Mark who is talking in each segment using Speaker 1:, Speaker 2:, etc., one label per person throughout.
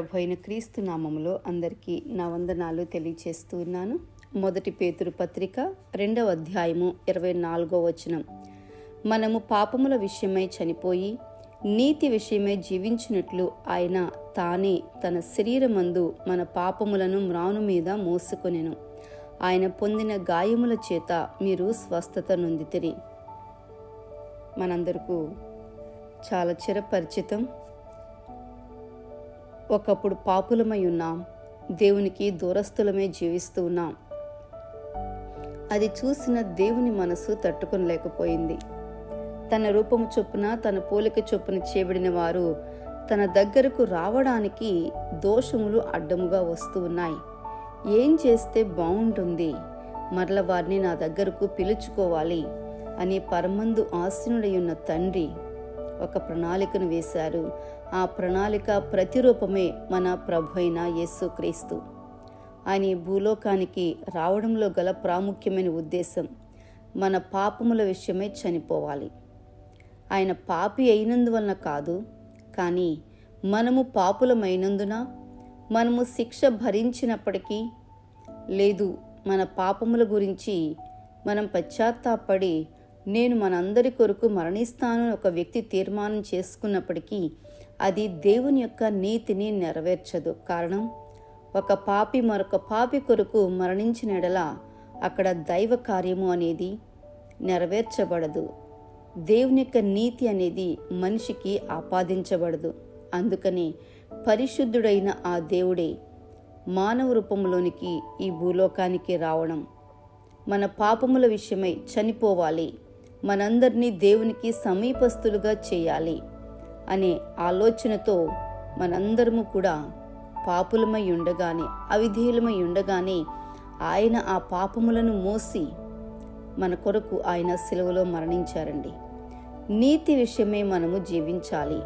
Speaker 1: ప్రభు అయిన క్రీస్తు నామములో అందరికీ నా వందనాలు తెలియచేస్తూ ఉన్నాను మొదటి పేతురు పత్రిక రెండవ అధ్యాయము ఇరవై నాలుగో వచనం. మనము పాపముల విషయమై చనిపోయి నీతి విషయమై జీవించినట్లు ఆయన తానే తన శరీరమందు మన పాపములను మ్రాను మీద మోసుకొనెను. ఆయన పొందిన గాయముల చేత మీరు స్వస్థత నొందితిరి. మనందరకు చాలా చిరపరిచితం. ఒకప్పుడు పాపులమై ఉన్నాం. దేవునికి దూరస్తులమే జీవిస్తూ ఉన్నాం. అది చూసిన దేవుని మనసు తట్టుకొనలేకపోయింది తన రూపము చొప్పున తన పోలిక చొప్పున చేయబడిన వారు తన దగ్గరకు రావడానికి దోషములు అడ్డముగా వస్తూ ఉన్నాయి. ఏం చేస్తే బాగుంటుంది మరల వారిని నా దగ్గరకు పిలుచుకోవాలి అని పరమందు ఆసీనుడై ఉన్న తండ్రి ఒక ప్రణాళికను వేశారు. ఆ ప్రణాళిక ప్రతిరూపమే మన ప్రభు అయిన యేసుక్రీస్తు ఆయన భూలోకానికి రావడంలో గల ప్రాముఖ్యమైన ఉద్దేశం మన పాపముల విషయమై చనిపోవాలి. ఆయన పాపి అయినందువలన కాదు కానీ మనము పాపులమైనందున మనము శిక్ష భరించినప్పటికీ లేదు మన పాపముల గురించి మనం పశ్చాత్తాపడి నేను మనందరి కొరకు మరణిస్తాను ఒక వ్యక్తి తీర్మానం చేసుకున్నప్పటికీ అది దేవుని యొక్క నీతిని నెరవేర్చదు. కారణం ఒక పాపి మరొక పాపి కొరకు మరణించిన ఎడల అక్కడ దైవ కార్యము అనేది నెరవేర్చబడదు. దేవుని యొక్క నీతి అనేది మనిషికి ఆపాదించబడదు. అందుకని పరిశుద్ధుడైన ఆ దేవుడే మానవ రూపంలోనికి ఈ భూలోకానికి రావడం మన పాపముల విషయమై చనిపోవాలి. మనందరినీ దేవునికి సమీపస్తులుగా చేయాలి అనే ఆలోచనతో మనందరము కూడా పాపులమై ఉండగానే అవిధేయులమై ఉండగానే ఆయన ఆ పాపములను మోసి మన కొరకు ఆయన సెలవులో మరణించారండి. నీతి విషయమే మనము జీవించాలి.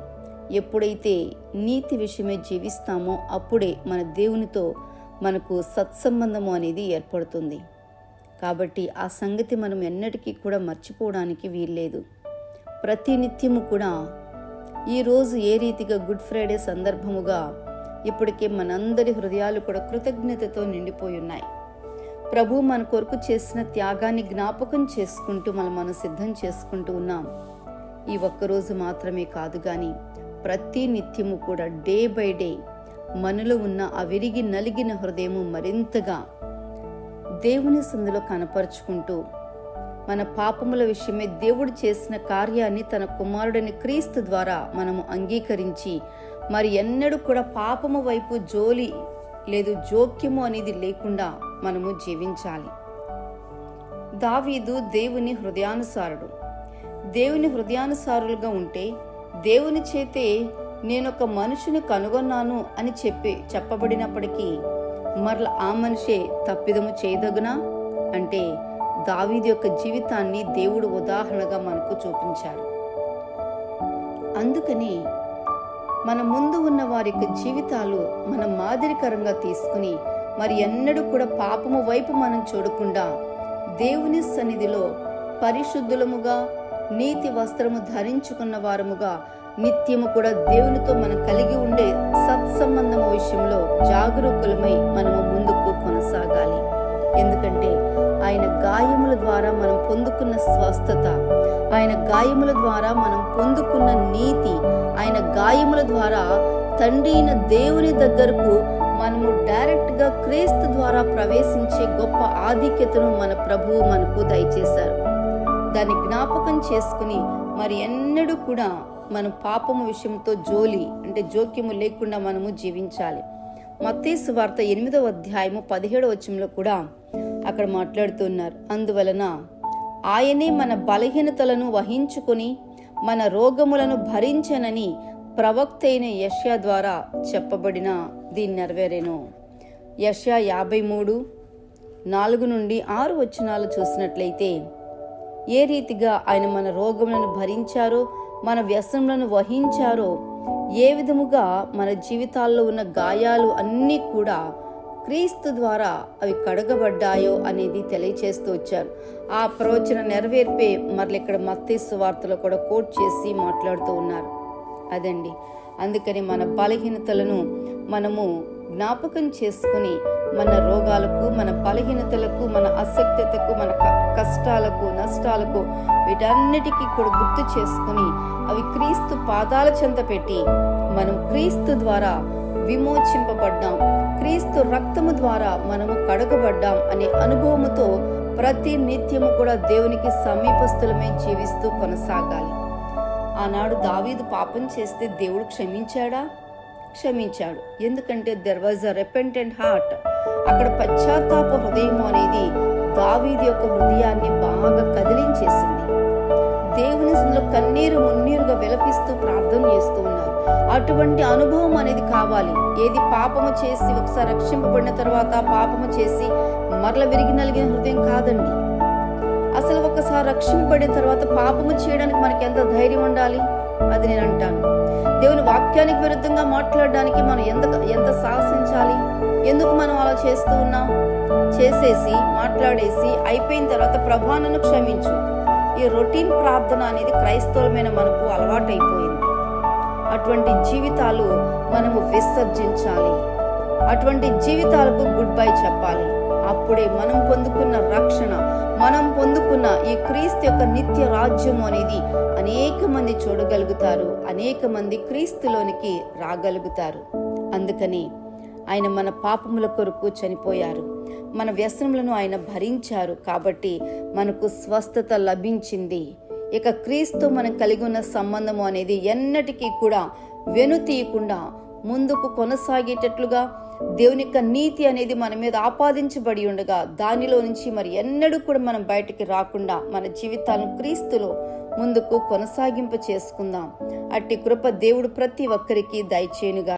Speaker 1: ఎప్పుడైతే నీతి విషయమే జీవిస్తామో అప్పుడే మన దేవునితో మనకు సత్సంబంధము అనేది ఏర్పడుతుంది. కాబట్టి ఆ సంగతి మనం ఎన్నటికీ కూడా మర్చిపోవడానికి వీల్లేదు. ప్రతి నిత్యము కూడా ఈరోజు ఏ రీతిగా గుడ్ ఫ్రైడే సందర్భముగా ఇప్పటికే మనందరి హృదయాలు కూడా కృతజ్ఞతతో నిండిపోయి ఉన్నాయి. ప్రభు మన కొరకు చేసిన త్యాగాన్ని జ్ఞాపకం చేసుకుంటూ మనం మనం సిద్ధం చేసుకుంటూ ఉన్నాం. ఈ ఒక్కరోజు మాత్రమే కాదు కానీ ప్రతి నిత్యము కూడా డే బై డే మనలో ఉన్న ఆ విరిగి నలిగిన హృదయము మరింతగా దేవుని సందులో కనపరుచుకుంటూ మన పాపముల విషయమే దేవుడు చేసిన కార్యాన్ని తన కుమారుడిని క్రీస్తు ద్వారా మనము అంగీకరించి మరి ఎన్నడూ కూడా పాపము వైపు జోలి లేదు జోక్యము అనేది లేకుండా మనము జీవించాలి. దావీదు దేవుని హృదయానుసారుడు. దేవుని హృదయానుసారులుగా ఉంటే దేవుని చేతే నేనొక మనుషుని కనుగొన్నాను అని చెప్పి చెప్పబడినప్పటికీ మరల ఆ మనిషే తప్పిదము చేయదగునా? అంటే దావీది యొక్క జీవితాన్ని దేవుడు ఉదాహరణగా మనకు చూపించారు. అందుకని మన ముందు ఉన్న వారి యొక్క జీవితాలు మన మాదిరికరంగా తీసుకుని మరి ఎన్నడూ కూడా పాపము వైపు మనం చూడకుండా దేవుని సన్నిధిలో పరిశుద్ధులముగా నీతి వస్త్రము ధరించుకున్న వారముగా నిత్యము కూడా దేవునితో మనం కలిగి ఉండే సత్సంబంధం విషయంలో జాగరూకులమై మనము ముందుకు కొనసాగాలి. ఎందుకంటే ఆయన గాయముల ద్వారా మనం పొందుకున్న స్వస్థత ఆయన గాయముల ద్వారా మనం పొందుకున్న నీతి ఆయన గాయముల ద్వారా తండ్రి అయిన దేవుని దగ్గరకు మనము డైరెక్ట్గా క్రీస్తు ద్వారా ప్రవేశించే గొప్ప ఆధిక్యతను మన ప్రభువు మనకు దయచేశారు. దాన్ని జ్ఞాపకం చేసుకుని మరి ఎన్నడూ కూడా మన పాపము విషయంతో జోలి అంటే జోక్యము లేకుండా మనము జీవించాలి. మత్తేసు వార్త ఎనిమిదవ అధ్యాయము పదిహేడవ వచనంలో కూడా అక్కడ మాట్లాడుతున్నారు. అందువలన ఆయనే మన బలహీనతలను వహించుకొని మన రోగములను భరించనని ప్రవక్త అయిన యష్యా ద్వారా చెప్పబడిన దీన్ని నెరవేరేను. యష్యా యాభై మూడు నాలుగు నుండి ఆరు వచనాలు చూసినట్లయితే ఏ రీతిగా ఆయన మన రోగములను భరించారో మన వ్యసనములను వహించారో ఏ విధముగా మన జీవితాల్లో ఉన్న గాయాలు అన్నీ కూడా క్రీస్తు ద్వారా అవి కడగబడ్డాయో అనేది తెలియచేస్తూ వచ్చారు. ఆ ప్రవచన నెరవేర్పే మరలి ఇక్కడ మత్తేసు వార్తలో కూడా కోట్ చేసి మాట్లాడుతూ ఉన్నారు. అదండి. అందుకని మన బలహీనతలను మనము జ్ఞాపకం చేసుకుని మన రోగాలకు మన బలహీనతలకు మన అసక్తతకు మన క- కష్టాలకు నష్టాలకు వీటన్నిటికీ కూడా గుర్తు చేసుకుని అవి క్రీస్తు పాదాల చెంత పెట్టి మనం క్రీస్తు ద్వారా విమోచింపబడ్డాం. క్రీస్తు రక్తము ద్వారా మనము కడగబడ్డాం అనే అనుభవముతో ప్రతి నిత్యము కూడా దేవునికి సమీపస్థులమే జీవిస్తూ కొనసాగాలి. ఆనాడు దావీదు పాపం చేస్తే దేవుడు క్షమించాడా? క్షమించాడు. ఎందుకంటే there was a repentant heart అక్కడ పశ్చాత్తాప హృదయం అనేది దావీది యొక్క హృదయాన్ని బాగా కదిలించేసింది. దేవుని కన్నీరు మున్నీరుగా విలపిస్తూ ప్రార్థన చేస్తూ ఉన్నారు. అటువంటి అనుభవం అనేది కావాలి. ఏది పాపము చేసి ఒకసారి రక్షింపబడిన తర్వాత పాపము చేసి మరల విరిగి నలిగిన హృదయం కాదండి. అసలు ఒకసారి రక్షింపబడిన తర్వాత పాపము చేయడానికి మనకి ఎంత ధైర్యం ఉండాలి? అది నేను అంటాను. దేవుని వాక్యానికి విరుద్ధంగా మాట్లాడడానికి మనం ఎంత ఎంత సాహసించాలి? ఎందుకు మనం అలా చేస్తూ ఉన్నాం? చేసేసి మాట్లాడేసి అయిపోయిన తర్వాత ప్రభానను క్షమించు. ఈ రొటీన్ ప్రార్థన అనేది క్రైస్తవులమైన మనకు అలవాటైపోయింది. అటువంటి జీవితాలు మనము విసర్జించాలి. అటువంటి జీవితాలకు గుడ్ బై చెప్పాలి. అప్పుడే మనం పొందుకున్న రక్షణ మనం పొందుకున్న ఈ క్రీస్తు యొక్క నిత్య రాజ్యం అనేది అనేక మంది చూడగలుగుతారు అనేక మంది క్రీస్తులోనికి రాగలుగుతారు. అందుకని ఆయన మన పాపముల కొరకు చనిపోయారు. మన వ్యసనములను ఆయన భరించారు కాబట్టి మనకు స్వస్థత లభించింది. ఇక క్రీస్తు మనం కలిగి ఉన్న సంబంధము అనేది ఎన్నటికీ కూడా వెనుతీయకుండా ముందుకు కొనసాగేటట్లుగా దేవుని యొక్క నీతి అనేది మన మీద ఆపాదించబడి ఉండగా దానిలో నుంచి మరి ఎన్నడూ కూడా మనం బయటికి రాకుండా మన జీవితాలను క్రీస్తులో ముందుకు కొనసాగింప చేసుకుందాం అట్టి కృప దేవుడు ప్రతి ఒక్కరికి దయచేనుగా